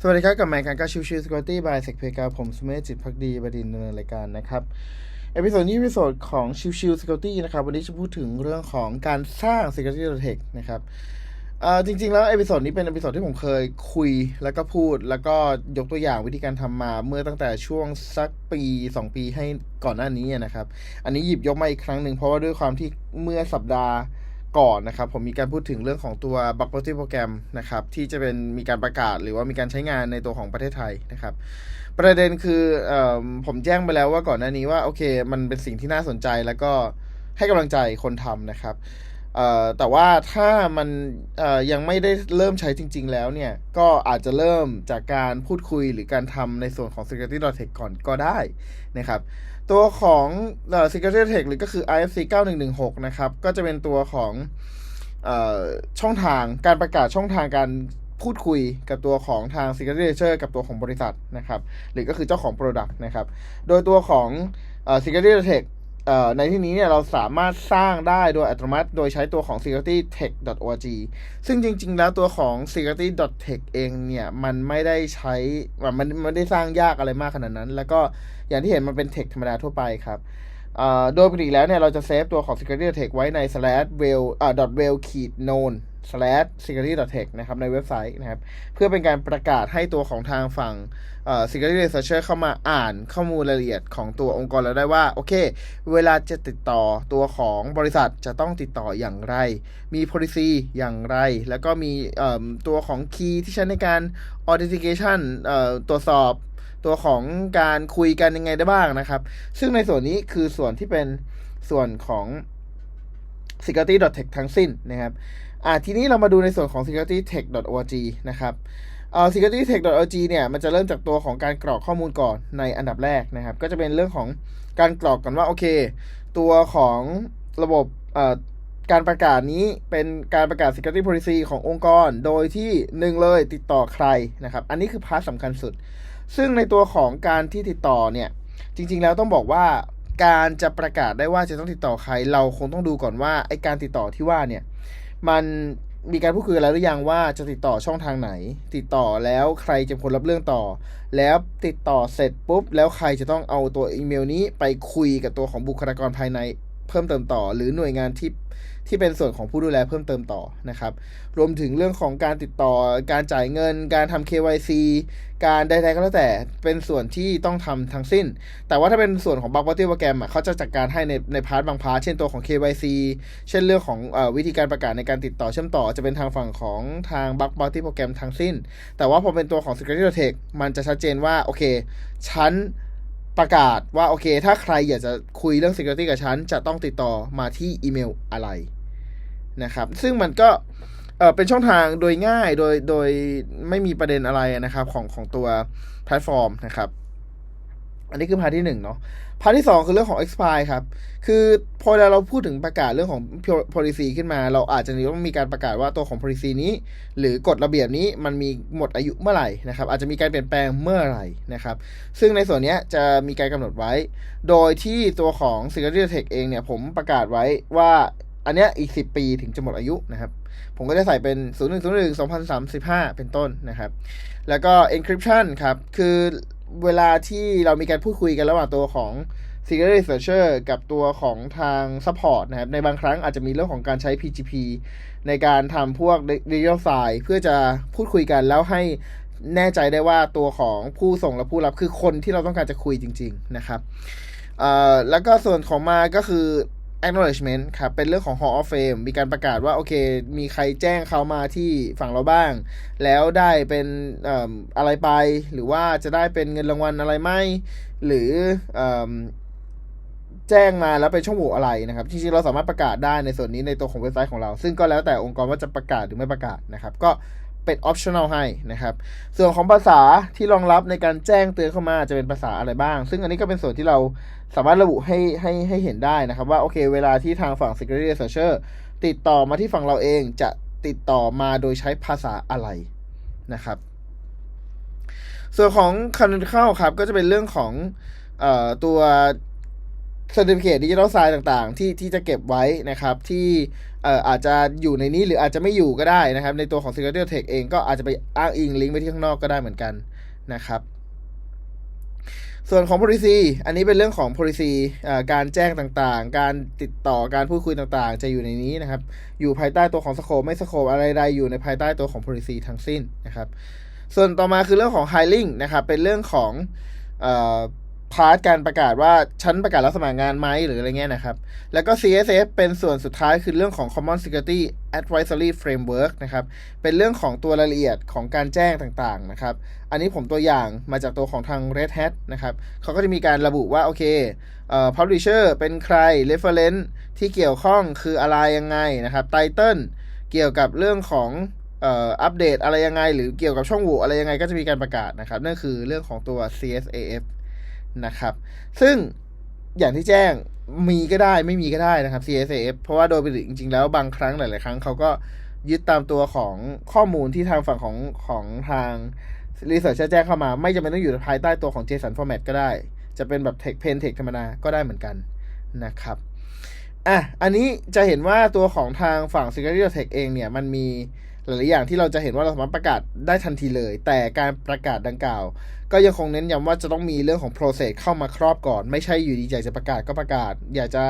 สวัสดีครับกับแมนการการชิวชิวสกอตตี้บายเซกเพกาผมสุเมธจิตพักดีบดินดำเนินรายการนะครับ เอพิโซดนี้เอพิโซดของชิวชิวสกอตตี้นะครับ วันนี้จะพูดถึงเรื่องของการสร้าง Security Tech นะครับจริงๆ แล้วเอพิโซดนี้เป็นเอพิโซดที่ผมเคยคุยแล้วก็พูด แล้วก็ยกตัวอย่างวิธีการทำมาเมื่อตั้งแต่ช่วงสักปี 2 ปีให้ก่อนหน้านี้นะครับ อันนี้หยิบยกมาอีกครั้งหนึ่งเพราะว่าด้วยความที่เมื่อสัปดาห์ ก่อนนะครับ ผมมีการพูดถึงเรื่องของตัว Bug Bounty โปรแกรมนะครับ ที่จะเป็นมีการประกาศหรือว่ามีการใช้งานในตัวของประเทศไทยนะครับ ประเด็นคืออผมแจ้งไปแล้วว่าก่อนหน้านี้ว่าโอเค มันเป็นสิ่งที่น่าสนใจแล้วก็ให้กำลังใจคนทำนะครับแต่ว่าถ้ามันยังไม่ได้เริ่มใช้จริง ๆ แล้วเนี่ย ก็อาจจะเริ่มจากการพูดคุยหรือการทำในส่วนของ security tech ก่อนก็ได้นะครับ ตัวของเอ่อ security tech หรือก็คือ IFC 9116 นะครับ ก็จะเป็นตัวของเอ่อช่องทางการประกาศช่องทางการพูดคุยกับตัวของทาง security ledger กับตัวของบริษัทนะครับ หรือก็คือเจ้าของ Product นะครับ โดยตัวของเอ่อ security tech ในที่นี้เนี่ยเราสามารถสร้างได้โดยอัตโนมัติโดยใช้ตัวของ securitytech.org ซึ่งจริง ๆ แล้วตัวของ security.tech เองเนี่ยมันไม่ได้ใช้มันมันไม่ได้สร้างยากอะไรมากขนาดนั้น แล้วก็อย่างที่เห็นมันเป็น tech ธรรมดาทั่วไปครับโดยปกติแล้วเนี่ยเราจะเซฟตัวของ security tech ไว้ใน slash well dot well ขีด known slash security tech นะครับในเว็บไซต์นะครับ เพื่อเป็นการประกาศให้ตัวของทางฝั่ง security researcher เข้ามาอ่านข้อมูลรายละเอียดของตัวองค์กรแล้วได้ว่า โอเค เวลาจะติดต่อตัวของบริษัทจะต้องติดต่ออย่างไร มี policy อย่างไร แล้วก็มีตัวของ key ที่ใช้ในการ authentication ตรวจสอบตัวของการคุยกันยังไงได้บ้างนะครับ ซึ่งในส่วนนี้คือส่วนที่เป็นส่วนของ security.tech ทั้งสิ้นนะครับอ่าทีนี้เรามาดูในส่วนของ securitytech.org นะครับเอ่อ securitytech.org เนี่ยมันจะเริ่มจากตัวของการกรอกข้อมูลก่อนในอันดับแรกนะครับ ก็จะเป็นเรื่องของการกรอกกันว่าโอเค ตัวของระบบเอ่อการประกาศนี้เป็นการประกาศ security policy ขององค์กร โดยที่หนึ่งเลยติดต่อใครนะครับ อันนี้คือพาร์ทสำคัญสุด ซึ่งในตัวของการที่ติดต่อเนี่ย จริง ๆ แล้วต้องบอกว่า การจะประกาศได้ว่าจะต้องติดต่อใคร เราคงต้องดูก่อนว่าไอการติดต่อที่ว่าเนี่ยมันมีการพูดคุยแล้วหรือยังว่าจะติดต่อช่องทางไหน ติดต่อแล้วใครจะคนรับเรื่องต่อ แล้วติดต่อเสร็จปุ๊บ แล้วใครจะต้องเอาตัวอีเมลนี้ไปคุยกับตัวของบุคลากรภายใน เพิ่มเติมต่อ หรือหน่วยงานที่ที่เป็นส่วนของผู้ดูแลเพิ่มเติมต่อนะครับ รวมถึงเรื่องของการติดต่อ การจ่ายเงิน การทำ KYC การใดๆก็แล้วแต่เป็นส่วนที่ต้องทำทั้งสิ้น แต่ว่าถ้าเป็นส่วนของ Bug Bounty โปรแกรมอะเขาจะจัดการให้ในในพาร์ทบางพาร์ทเช่นตัวของ KYC เช่นเรื่องของอวิธีการประกาศในการติดต่อเชื่อมต่อจะเป็นทางฝั่งของทาง Bug Bounty โปรแกรมทั้งสิ้น แต่ว่าพอเป็นตัวของ Security Tech มันจะชัดเจนว่าโอเคฉัน ประกาศว่าโอเค ถ้าใครอยากจะคุยเรื่อง Security กับฉัน จะต้องติดต่อมาที่อีเมลอะไรนะครับ ซึ่งมันก็เออเป็นช่องทางโดยง่ายโดยโดยไม่มีประเด็นอะไรนะครับของของตัวแพลตฟอร์มนะครับ อันนี้คือพาร์ทที่หนึ่งเนาะพาร์ทที่สองคือเรื่องของ expire ครับ คือพอเราพูดถึงประกาศเรื่องของ policy ขึ้นมา เราอาจจะต้องมีการประกาศว่าตัวของ policy นี้ หรือกฎระเบียบนี้มันมีหมดอายุเมื่อไหร่นะครับ อาจจะมีการเปลี่ยนแปลงเมื่อไหร่นะครับ ซึ่งในส่วนนี้จะมีการกำหนดไว้ โดยที่ตัวของ Security Tech เองเนี่ยผมประกาศไว้ว่าอันเนี้ยอีก 10 ปีถึงจะหมดอายุนะครับ ผมก็จะใส่เป็น 0101 2035 เป็นต้นนะครับ แล้วก็ encryption ครับ คือ เวลาที่เรามีการพูดคุยกันระหว่างตัวของ s e c r e t researcher กับตัวของทาง support นะครับ ในบางครั้งอาจจะมีเรื่องของการใช้ PGP ในการทำพวก digital file เพื่อจะพูดคุยกันแล้วให้แน่ใจได้ว่าตัวของผู้ส่งและผู้รับคือคนที่เราต้องการจะคุยจริง ๆ นะครับแล้วก็ส่วนของมาก็คือ acknowledgement ครับ เป็นเรื่องของ Hall of Fame มีการประกาศว่า โอเค มีใครแจ้งเขามาที่ฝั่งเราบ้าง แล้วได้เป็นออะไรไป หรือว่าจะได้เป็นเงินรางวัลอะไรไหม หรืออแจ้งมาแล้วเป็นช่องโหว่อะไรนะครับ จริงๆ เราสามารถประกาศได้ในส่วนนี้ในตัวของเว็บไซต์ของเรา ซึ่งก็แล้วแต่องค์กรว่าจะประกาศหรือไม่ประกาศนะครับ ก็ เป็น optional ให้นะครับ ส่วนของภาษาที่รองรับในการแจ้งเตือนเข้ามาจะเป็นภาษาอะไรบ้าง ซึ่งอันนี้ก็เป็นส่วนที่เราสามารถระบุให้ให้ให้เห็นได้นะครับว่าโอเคเวลาที่ทางฝั่ง security researcher ติดต่อมาที่ฝั่งเราเองจะติดต่อมาโดยใช้ภาษาอะไรนะครับ ส่วนของคันเข้าครับก็จะเป็นเรื่องของตัว เอ่อตัว Certificate Digital Sign ต่างๆ ที่ที่จะเก็บไว้นะครับ ที่เอ่ออาจจะอยู่ในนี้หรืออาจจะไม่อยู่ก็ได้นะครับ ในตัวของ Security Tech เองก็อาจจะไปอ้างอิงลิงก์ไปที่ข้างนอกก็ได้เหมือนกันนะครับ ส่วนของ policy อันนี้เป็นเรื่องของ policy อการแจ้งต่างๆ การติดต่อการพูดคุยต่างๆ จะอยู่ในนี้นะครับ อยู่ภายใต้ตัวของ scope ไม่ scope อะไรใดอยู่ในภายใต้ตัวของ policy ทั้งสิ้นนะครับ ส่วนต่อมาคือเรื่องของ hiring นะครับเป็นเรื่องของอ พาร์ทการประกาศว่าฉันประกาศรับสมัครงานไหมหรืออะไรเงี้ยนะครับ แล้วก็ CSF เป็นส่วนสุดท้ายคือเรื่องของ Common Security Advisory Framework นะครับ เป็นเรื่องของตัวรายละเอียดของการแจ้งต่างๆนะครับ อันนี้ผมตัวอย่างมาจากตัวของทาง Red Hat นะครับเขาก็จะมีการระบุว่า โอเคเอ่อ publisher เป็นใคร reference ที่เกี่ยวข้องคืออะไรยังไงนะครับ title เกี่ยวกับเรื่องของอัปเดตอะไรยังไง หรือเกี่ยวกับช่องโหว่อะไรยังไงก็จะมีการประกาศนะครับ นั่นคือเรื่องของตัว CSAF นะครับ ซึ่งอย่างที่แจ้งมีก็ได้ไม่มีก็ได้นะครับ CSAF เพราะว่าโดยปกติจริง ๆ แล้วบางครั้งหลาย ๆ ครั้งเขาก็ยึดตามตัวของข้อมูลที่ทางฝั่งของของทาง Research แจ้งเข้ามา ไม่จำเป็นต้องอยู่ภายใต้ตัวของ JSON format ก็ได้ จะเป็นแบบ text plain text ธรรมดาก็ได้เหมือนกันนะครับอะอันนี้จะเห็นว่าตัวของทางฝั่ง Security Tech เองเนี่ย มันมี หลายๆอย่างที่เราจะเห็นว่าเราสามารถประกาศได้ทันทีเลย แต่การประกาศดังกล่าว ก็ยังคงเน้นย้ำว่าจะต้องมีเรื่องของ process เข้ามาครอบก่อน ไม่ใช่อยู่ดีอยากจะประกาศก็ประกาศ อยากจะ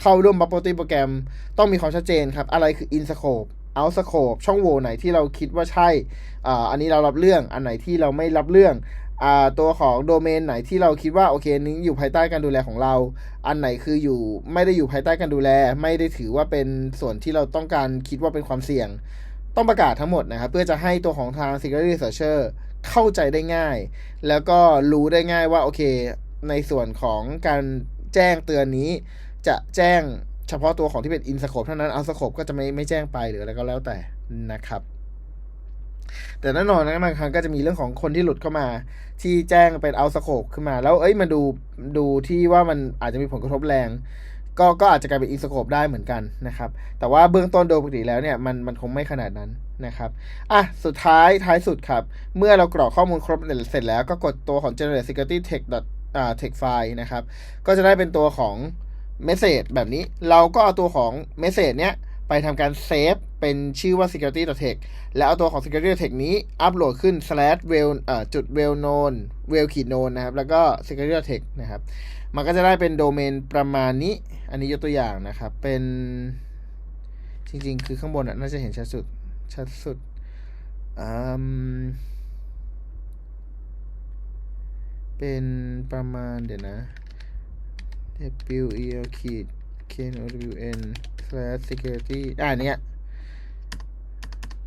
เข้าร่วม bubble tea โปรแกรม ต้องมีความชัดเจนครับ อะไรคือ in scope out scope ช่องโหว่ไหนที่เราคิดว่าใช่อันนี้เรารับเรื่องอันไหนที่เราไม่รับเรื่องอตัวของโดเมนไหนที่เราคิดว่าโอเคนี้อยู่ภายใต้การดูแลของเรา อันไหนคืออยู่ไม่ได้อยู่ภายใต้การดูแล ไม่ได้ถือว่าเป็นส่วนที่เราต้องการคิดว่าเป็นความเสี่ยง ต้องประกาศทั้งหมดนะครับ เพื่อจะให้ตัวของทาง Security Researcher เข้าใจได้ง่าย แล้วก็รู้ได้ง่ายว่า โอเค ในส่วนของการแจ้งเตือนนี้ จะแจ้งเฉพาะตัวของที่เป็น in scope เท่านั้น out scope ก็จะไม่ไม่แจ้งไปหรืออะไรก็แล้วแต่นะครับแต่แน่นอนนะบางครั้งก็จะมีเรื่องของคนที่หลุดเข้ามา ที่แจ้งเป็น out scope ขึ้นมา แล้วเอ้ยมาดูดูที่ว่ามันอาจจะมีผลกระทบแรง ก็ก็อาจจะกลายเป็น in scope ได้เหมือนกันนะครับ แต่ว่าเบื้องต้นโดยปกติแล้วเนี่ยมันมันคงไม่ขนาดนั้นนะครับ อะ สุดท้ายท้ายสุดครับ เมื่อเรากรอกข้อมูลครบเสร็จแล้วก็กดตัวของ generate security tech dot อ่า text file นะครับ ก็จะได้เป็นตัวของ message แบบนี้ เราก็เอาตัวของ message เนี้ยไปทำการเซฟเป็นชื่อว่า security tech แล้วเอาตัวของ security tech นี้อัปโหลดขึ้น slash well เอ่อจุด well known well ขีด known นะครับ แล้วก็ security tech นะครับ มันก็จะได้เป็นโดเมนประมาณนี้ อันนี้ยกตัวอย่างนะครับ เป็นจริงๆ คือข้างบนน่าจะเห็นชัดสุด ชัดสุดอืมเป็นประมาณเดี๋ยวนะ w e l ขีด k n o w n slash security อ่าเนี้ย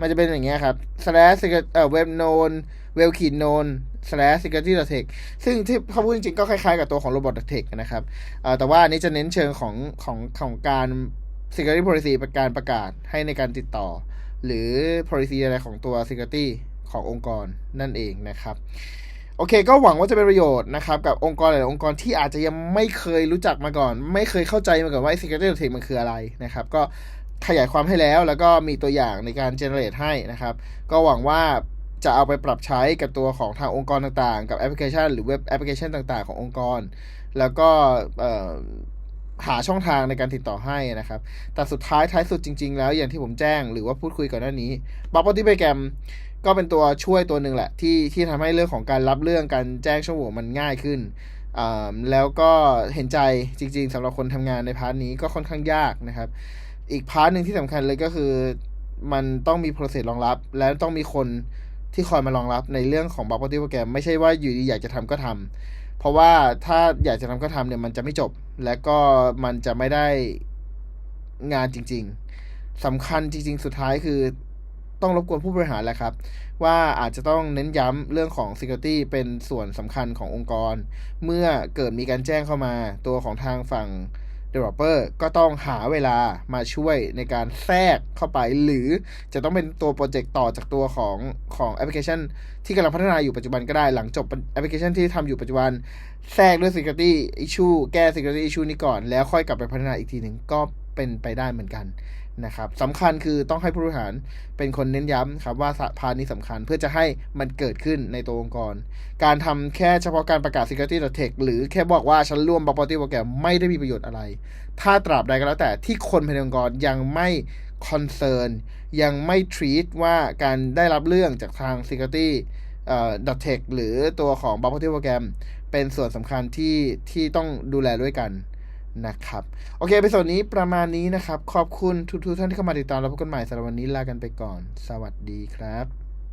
มันจะเป็นอย่างเงี้ยครับ slash เอ่อ web known well ขีด known slash security tech ซึ่งที่เขาพูดจริงๆ ก็คล้ายๆกับตัวของ robot tech นะครับเอ่อแต่ว่าอันนี้จะเน้นเชิงของของของการ security policy ประการประกาศให้ในการติดต่อ หรือ policy อะไรของตัว security ขององค์กรนั่นเองนะครับ โอเค ก็หวังว่าจะเป็นประโยชน์นะครับ กับองค์กรหลายๆองค์กรที่อาจจะยังไม่เคยรู้จักมาก่อน ไม่เคยเข้าใจมาก่อนว่า security tech มันคืออะไรนะครับ ก็ ขยายความให้แล้ว แล้วก็มีตัวอย่างในการ generate ให้นะครับ ก็หวังว่าจะเอาไปปรับใช้กับตัวของทางองค์กรต่างๆ กับแอปพลิเคชัน หรือเว็บแอปพลิเคชันต่างๆ ขององค์กร แล้วก็หาช่องทางในการติดต่อให้นะครับ แต่สุดท้ายท้ายสุดจริง ๆ แล้วอย่างที่ผมแจ้งหรือว่าพูดคุยก่อนหน้านี้บับเบิลที่โปรแกรมก็เป็นตัวช่วยตัวหนึ่งแหละ ที่ที่ทำให้เรื่องของการรับเรื่องการแจ้งช่องโหว่มันง่ายขึ้น แล้วก็เห็นใจจริง ๆสำหรับคนทำงานในพาร์ทนี้ก็ค่อนข้างยากนะครับ อีกพาร์ทหนึ่งที่สำคัญเลยก็คือ มันต้องมี process รองรับ และต้องมีคนที่คอยมารองรับในเรื่องของ bubble tea โปรแกรมไม่ใช่ว่าอยู่ดีอยากจะทำก็ทำเพราะว่าถ้าอยากจะทำก็ทำเนี่ยมันจะไม่จบ และก็มันจะไม่ได้งานจริง ๆสำคัญจริง ๆ สุดท้ายคือต้องรบกวนผู้บริหารแหละครับ ว่าอาจจะต้องเน้นย้ำเรื่องของ Security เป็นส่วนสำคัญขององค์กร เมื่อเกิดมีการแจ้งเข้ามาตัวของทางฝั่ง developer ก็ต้องหาเวลามาช่วยในการแทรกเข้าไป หรือจะต้องเป็นตัวโปรเจกต์ต่อจากตัวของของแอปพลิเคชัน ที่กำลังพัฒนาอยู่ปัจจุบันก็ได้หลังจบแอปพลิเคชันที่ทำอยู่ปัจจุบัน แทรกด้วย security issue แก้ security issue นี้ก่อน แล้วค่อยกลับไปพัฒนาอีกทีหนึ่งก็เป็นไปได้เหมือนกัน นะครับสำคัญคือต้องให้ผู้บริหารเป็นคนเน้นย้ำครับว่าสะพานนี้สำคัญเพื่อจะให้มันเกิดขึ้นในตัวองค์กร การทำแค่เฉพาะการประกาศ security tech หรือแค่บอกว่าฉันร่วม property program ไม่ได้มีประโยชน์อะไร ถ้าตราบใดก็แล้วแต่ที่คนภายในองค์กรยังไม่ concern ยังไม่ treat ว่าการได้รับเรื่องจากทาง security เอ่อ tech หรือตัวของ property program เป็นส่วนสำคัญที่ที่ต้องดูแลด้วยกัน นะครับ โอเคไปส่วนนี้ประมาณนี้นะครับ ขอบคุณทุกๆท่านที่เข้ามาติดตามแล้วพบกันใหม่สำหรับวันนี้ลากันไปก่อน สวัสดีครับ